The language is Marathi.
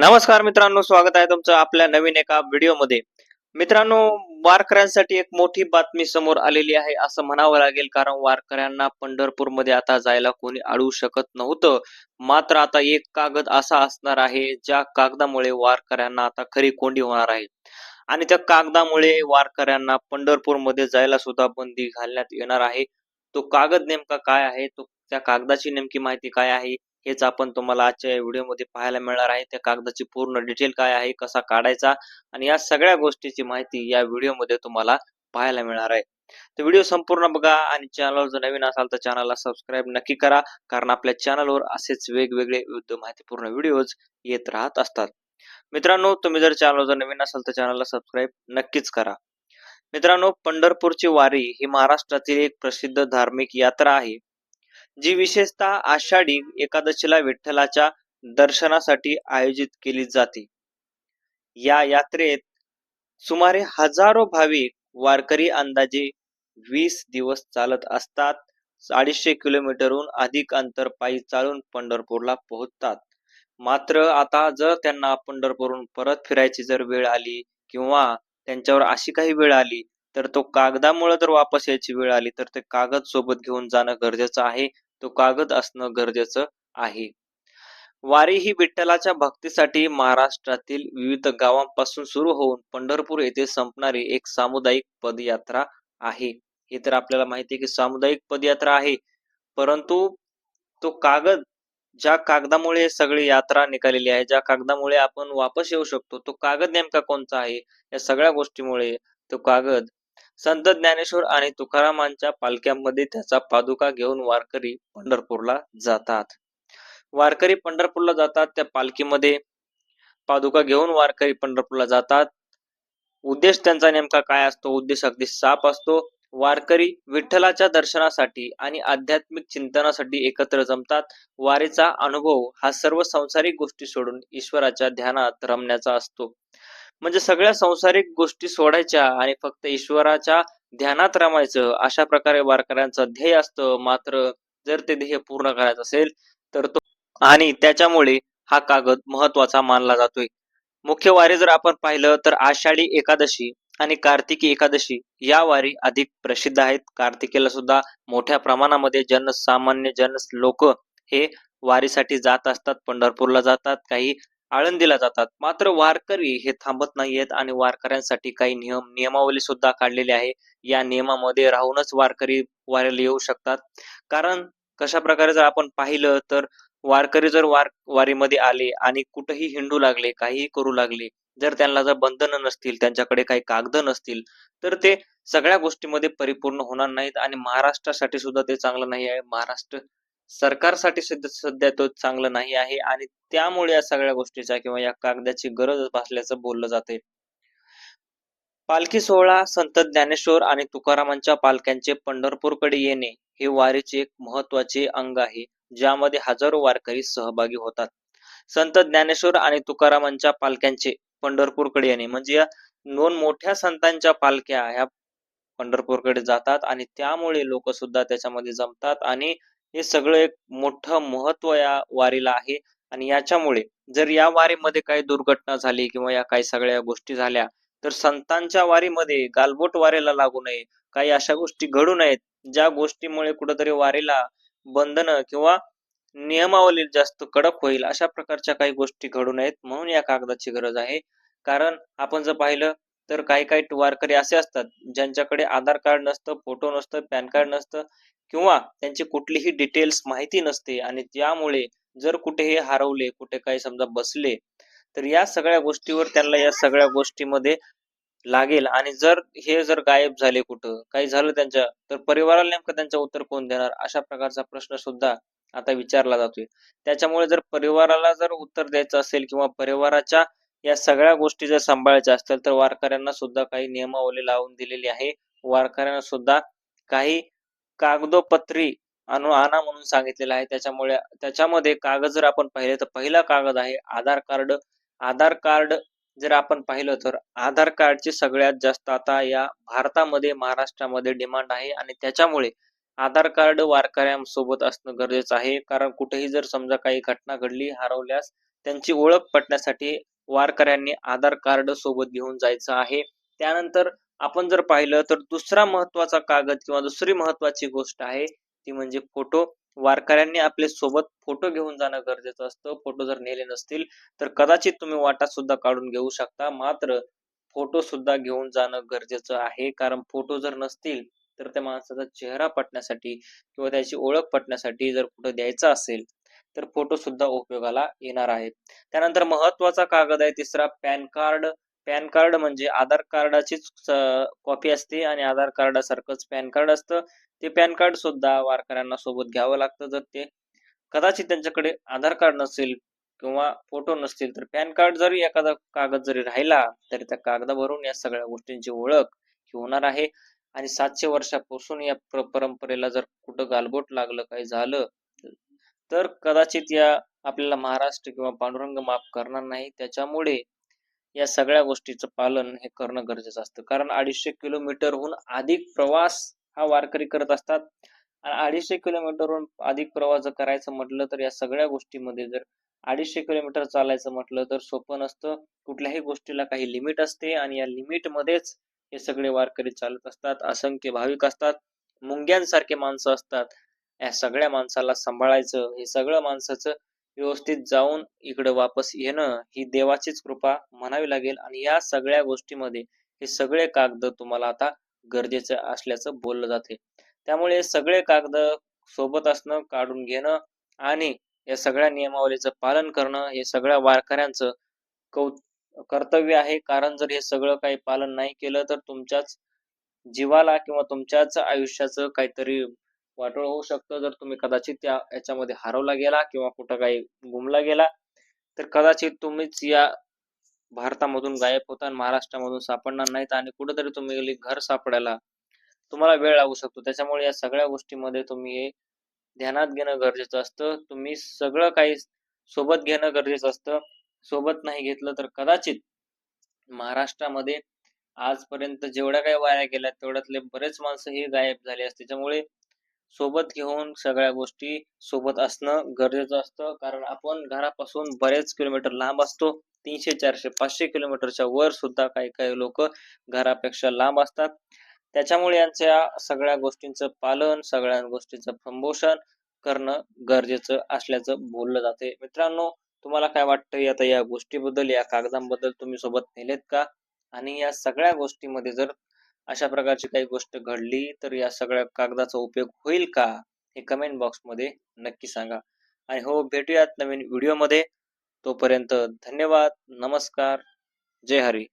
नमस्कार मित्रांनो स्वागत आहे तुमचं आपल्या नवीन एका व्हिडिओमध्ये. मित्रांनो वारकऱ्यांसाठी एक मोठी बातमी समोर आलेली आहे असं म्हणावं लागेल कारण वारकऱ्यांना पंढरपूरमध्ये आता जायला कोणी अडवू शकत नव्हतं. मात्र आता एक कागद असा असणार आहे ज्या कागदामुळे वारकऱ्यांना आता खरी कोंडी होणार आहे. आणि त्या कागदामुळे वारकऱ्यांना पंढरपूरमध्ये जायला सुद्धा बंदी घालण्यात येणार आहे. तो कागद नेमका काय आहे? तो त्या कागदाची नेमकी माहिती काय आहे? हेच आपण तुम्हाला आजच्या व्हिडिओमध्ये पाहायला मिळणार आहे. त्या कागदाची पूर्ण डिटेल काय आहे कसा काढायचा आणि या सगळ्या गोष्टीची माहिती या व्हिडिओमध्ये तुम्हाला पाहायला मिळणार आहे. तर व्हिडिओ संपूर्ण बघा आणि चॅनलवर जर नवीन असाल तर चॅनलला सबस्क्राईब नक्की करा कारण आपल्या चॅनलवर असेच वेगवेगळे विविध माहितीपूर्ण व्हिडिओज येत राहत असतात. मित्रांनो तुम्ही जर चॅनलवर जर नवीन असाल तर चॅनलला सबस्क्राईब नक्कीच करा. मित्रांनो पंढरपूरची वारी ही महाराष्ट्रातील एक प्रसिद्ध धार्मिक यात्रा आहे. जी विशेषतः आषाढी एकादशीला विठ्ठलाच्या दर्शनासाठी आयोजित केली जाते. या यात्रेत सुमारे हजारो भाविक वारकरी अंदाजे वीस दिवस चालत असतात. अडीचशे किलोमीटरहून अधिक अंतर पायी चालून पंढरपूरला पोहोचतात. मात्र आता जर त्यांना पंढरपूरहून परत फिरायची जर वेळ आली किंवा त्यांच्यावर अशी काही वेळ आली तर तो कागदामुळे जर वापस यायची वेळ आली तर ते कागद सोबत घेऊन जाणं गरजेचं आहे. तो कागद असणं गरजेचं आहे. वारी ही विठ्ठलाच्या भक्तीसाठी महाराष्ट्रातील विविध गावांपासून सुरू होऊन पंढरपूर येथे संपणारी एक सामुदायिक पदयात्रा आहे. हे तर आपल्याला माहिती आहे की सामुदायिक पदयात्रा आहे. परंतु तो कागद ज्या कागदामुळे सगळी यात्रा निघालेली आहे ज्या कागदामुळे आपण वापस येऊ शकतो तो कागद नेमका कोणता आहे? या सगळ्या गोष्टीमुळे तो कागद संत ज्ञानेश्वर आणि तुकारामांच्या पालख्यांमध्ये त्याचा पादुका घेऊन वारकरी पंढरपूरला जातात. वारकरी पंढरपूरला जातात त्या पालखीमध्ये पादुका घेऊन वारकरी पंढरपूरला जातात. उद्देश त्यांचा नेमका काय असतो? उद्देश अगदी साप असतो. वारकरी विठ्ठलाच्या दर्शनासाठी आणि आध्यात्मिक चिंतनासाठी एकत्र जमतात. वारीचा अनुभव हा सर्व संसारिक गोष्टी सोडून ईश्वराच्या ध्यानात रमण्याचा असतो. म्हणजे सगळ्या संसारिक गोष्टी सोडायच्या आणि फक्त ईश्वराच्या ध्यानात रमायचं अशा प्रकारे वारकऱ्यांचं ध्येय असतं. मात्र जर ते ध्येय पूर्ण करायचं असेल तर तो आणि त्याच्यामुळे हा कागद महत्त्वाचा मानला जातोय. मुख्य वारी जर आपण पाहिलं तर आषाढी एकादशी आणि कार्तिकी एकादशी या वारी अधिक प्रसिद्ध आहेत. कार्तिकेला सुद्धा मोठ्या प्रमाणामध्ये जनसामान्य जन लोक हे वारीसाठी जात असतात पंढरपूरला जातात. काही आळंदीला जातात. मात्र वारकरी हे थांबत नाहीयेत आणि वारकऱ्यांसाठी काही नियम नियमावली सुद्धा काढलेली आहे. या नियमामध्ये राहूनच वारकरी वारीला येऊ शकतात. कारण कशा प्रकारे जर आपण पाहिलं तर वारकरी जर वार वारीमध्ये आले आणि कुठेही हिंडू लागले काहीही करू लागले जर त्यांना जर बंधनं नसतील त्यांच्याकडे काही कागद नसतील तर ते सगळ्या गोष्टीमध्ये परिपूर्ण होणार नाहीत आणि महाराष्ट्रासाठी सुद्धा ते चांगलं नाही आहे. महाराष्ट्र सरकारसाठी सध्या तो चांगलं नाही आहे आणि त्यामुळे या सगळ्या गोष्टीचा किंवा या कागदाची गरज भासल्याचं बोललं जाते पालखी सोहळा संत ज्ञानेश्वर आणि तुकारामांच्या पालख्यांचे पंढरपूरकडे येणे हे वारीचे एक महत्त्वाचे अंग आहे ज्यामध्ये हजारो वारकरी सहभागी होतात. संत ज्ञानेश्वर आणि तुकारामांच्या पालख्यांचे पंढरपूरकडे येणे म्हणजे या दोन मोठ्या संतांच्या पालख्या ह्या पंढरपूरकडे जातात आणि त्यामुळे लोक सुद्धा त्याच्यामध्ये जमतात आणि हे सगळं एक मोठं महत्त्व या वारीला आहे. आणि याच्यामुळे जर या वारीमध्ये काही दुर्घटना झाली किंवा या काही सगळ्या गोष्टी झाल्या तर संतांच्या वारीमध्ये गालबोट वारीला लागू नये. काही अशा गोष्टी घडू नयेत ज्या गोष्टीमुळे कुठेतरी वारीला बंधनं किंवा नियमावली जास्त कडक होईल अशा प्रकारच्या काही गोष्टी घडू नयेत म्हणून या कागदाची गरज आहे. कारण आपण जर पाहिलं तर काही काही वारकरी असे असतात ज्यांच्याकडे आधार कार्ड नसतं फोटो नसतं पॅन कार्ड नसतं किंवा त्यांची कुठलीही डिटेल्स माहिती नसते आणि त्यामुळे जर कुठे हे हरवले कुठे काही समजा बसले तर या सगळ्या गोष्टीवर त्यांना या सगळ्या गोष्टीमध्ये लागेल. आणि जर हे जर गायब झाले कुठं काही झालं त्यांच्या तर परिवाराला नेमकं त्यांचं उत्तर कोण देणार? अशा प्रकारचा प्रश्न सुद्धा आता विचारला जातोय. त्याच्यामुळे जर परिवाराला जर उत्तर द्यायचं असेल किंवा परिवाराच्या या सगळ्या गोष्टी जर सांभाळायच्या असतील तर वारकऱ्यांना सुद्धा काही नियमावली लावून दिलेली आहे. वारकऱ्यांना सुद्धा काही कागदोपत्री आणू आणा म्हणून सांगितलेलं आहे. त्याच्यामुळे त्याच्यामध्ये कागद जर आपण पाहिले तर पहिला कागद आहे आधार कार्ड. आधार कार्ड जर आपण पाहिलं तर आधार कार्डची सगळ्यात जास्त आता या भारतामध्ये महाराष्ट्रामध्ये डिमांड आहे आणि त्याच्यामुळे आधार कार्ड वारकऱ्यांसोबत असणं गरजेचं आहे. कारण कुठेही जर समजा काही घटना घडली हरवल्यास त्यांची ओळख पटण्यासाठी वारकऱ्यांनी आधार कार्ड सोबत घेऊन जायचं आहे. त्यानंतर आपण जर पाहिलं तर दुसरा महत्त्वाचा कागद किंवा दुसरी महत्वाची गोष्ट आहे ती म्हणजे फोटो. वारकऱ्यांनी आपले सोबत फोटो घेऊन जाणं गरजेचं असतं. फोटो जर नेले नसतील तर कदाचित तुम्ही वाटा सुद्धा काढून घेऊ शकता. मात्र फोटो सुद्धा घेऊन जाणं गरजेचं आहे. कारण फोटो जर नसतील तर त्या माणसाचा चेहरा पटण्यासाठी किंवा त्याची ओळख पटण्यासाठी जर कुठं द्यायचा असेल तर फोटो सुद्धा उपयोगाला येणार आहेत. त्यानंतर महत्त्वाचा कागद आहे तिसरा पॅन कार्ड. पॅन कार्ड म्हणजे आधार कार्डाचीच कॉपी असते आणि आधार कार्डासारखंच पॅन कार्ड असतं. ते पॅन कार्ड सुद्धा वारकऱ्यांना सोबत घ्यावं लागतं जर ते. कदाचित त्यांच्याकडे आधार कार्ड नसेल किंवा फोटो नसतील तर पॅन कार्ड जरी एखादा कागद जरी राहिला तरी त्या कागदावरून या सगळ्या गोष्टींची ओळख ही होणार आहे. आणि सातशे वर्षापासून या परंपरेला जर कुठं गालबोट लागलं काही झालं तर कदाचित या आपल्याला महाराष्ट्र किंवा पांडुरंग माफ करणार नाही. त्याच्यामुळे या सगळ्या गोष्टीचं पालन हे करणं गरजेचं असतं. कारण अडीचशे किलोमीटरहून अधिक प्रवास हा वारकरी करत असतात. आणि अडीचशे किलोमीटरहून अधिक प्रवास जर करायचं म्हटलं तर या सगळ्या गोष्टीमध्ये जर अडीचशे किलोमीटर चालायचं म्हटलं तर सोपं नसतं. कुठल्याही गोष्टीला काही लिमिट असते आणि या लिमिटमध्येच हे सगळे वारकरी चालत असतात. असंख्य भाविक असतात. मुंग्यांसारखे माणसं असतात. या सगळ्या माणसाला सांभाळायचं हे सगळं माणसाचं व्यवस्थित जाऊन इकडे वापस येणं ही देवाचीच कृपा म्हणावी लागेल. आणि या सगळ्या गोष्टीमध्ये हे सगळे कागद तुम्हाला आता गरजेचे असल्याचं बोललं जाते. त्यामुळे सगळे कागद सोबत असणं काढून घेणं आणि या सगळ्या नियमावलीचं पालन करणं हे सगळ्या वारकऱ्यांचं कौ कर्तव्य आहे. कारण जर हे सगळं काही पालन नाही केलं तर तुमच्याच जीवाला किंवा तुमच्याच आयुष्याचं काहीतरी वाटोळ होऊ शकतं. जर तुम्ही कदाचित त्या याच्यामध्ये हरवला गेला किंवा कुठं काही गुमला गेला तर कदाचित तुम्हीच या भारतामधून गायब होता आणि महाराष्ट्रामधून सापडणार नाहीत आणि कुठेतरी तुम्ही गेली घर सापडायला तुम्हाला वेळ लागू शकतो. त्याच्यामुळे या सगळ्या गोष्टीमध्ये तुम्ही हे ध्यानात घेणं गरजेचं असतं. तुम्ही सगळं काही सोबत घेणं गरजेचं असतं. सोबत नाही घेतलं तर कदाचित महाराष्ट्रामध्ये आजपर्यंत जेवढ्या काही वाया गेल्या तेवढ्यातले बरेच माणसं हे गायब झाले असते. त्याच्यामुळे सोबत घेऊन सगळ्या गोष्टी सोबत असणं गरजेचं असतं. कारण आपण घरापासून बरेच किलोमीटर लांब असतो. तीनशे चारशे पाचशे किलोमीटरच्या वर सुद्धा काही काही लोक घरापेक्षा लांब असतात. त्याच्यामुळे यांच्या सगळ्या गोष्टींचं पालन सगळ्या गोष्टींचं प्रमोशन करणं गरजेचं असल्याचं बोललं जाते. मित्रांनो तुम्हाला काय वाटतं आता या गोष्टीबद्दल या कागदांबद्दल तुम्ही सोबत नेलेत का? आणि या सगळ्या गोष्टीमध्ये जर अशा प्रकारची काही गोष्ट घडली तर या सगळ्या कागदाचा उपयोग होईल का हे कमेंट बॉक्समध्ये नक्की सांगा. आणि हो भेटूयात नवीन व्हिडिओमध्ये तोपर्यंत धन्यवाद नमस्कार जय हरी.